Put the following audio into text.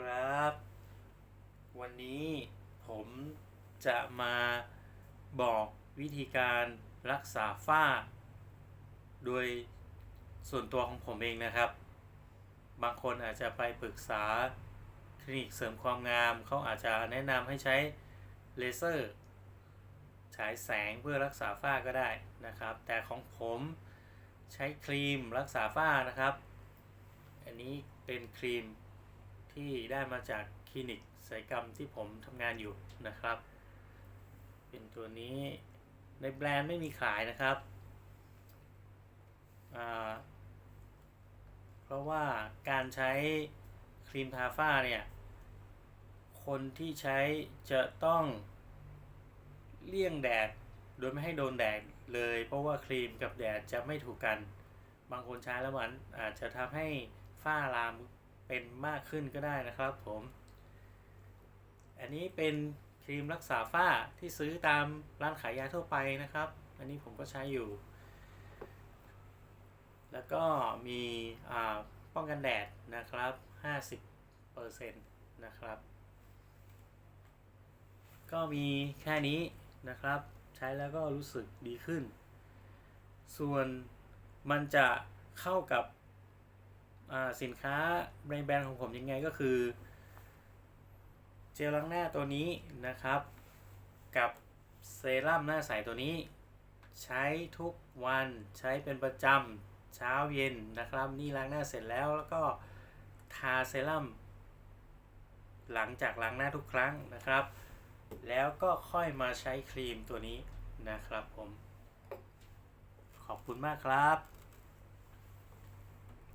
ครับ วันนี้ผมจะมาบอกวิธีการรักษาฝ้า โดยส่วนตัวของผมเองนะครับ บางคนอาจจะไปปรึกษาคลินิกเสริมความงาม เขาอาจจะแนะนำให้ใช้เลเซอร์ฉายแสงเพื่อรักษาฝ้าก็ได้นะครับ แต่ของผมใช้ครีมรักษาฝ้านะครับ อันนี้เป็นครีม ที่ได้มาจากคลินิกศัลยกรรมที่ผมทำงานอยู่นะครับ เป็นตัวนี้ในแบรนด์ไม่มีขายนะครับ เพราะว่าการใช้ครีมทาฝ้าเนี่ย คนที่ใช้จะต้องเลี่ยงแดดโดยไม่ให้โดนแดดเลย เพราะว่าครีมกับแดดจะไม่ถูกกัน บางคนใช้แล้วมันอาจจะทำให้ฝ้าลาม เป็นมากขึ้นก็ได้นะครับผม อันนี้เป็นครีมรักษาฝ้าที่ซื้อตามร้านขายยาทั่วไปนะครับ อันนี้ผมก็ใช้อยู่ แล้วก็มีอ่าป้องกันแดดนะครับ 50%นะครับ ก็มีแค่นี้นะครับ ใช้แล้วก็รู้สึกดีขึ้น ส่วนมันจะเข้ากับ สินค้าแบรนด์ของผมยังไงก็คือ เจลล้างหน้าตัวนี้นะครับ กับเซรั่มหน้าใสตัวนี้ ใช้ทุกวันใช้เป็นประจำเช้าเย็นนะครับ นี่ล้างหน้าเสร็จแล้วแล้วก็ทาเซรั่มหลังจากล้างหน้าทุกครั้งนะครับ แล้วก็ค่อยมาใช้ครีมตัวนี้นะครับผม ขอบคุณมากครับ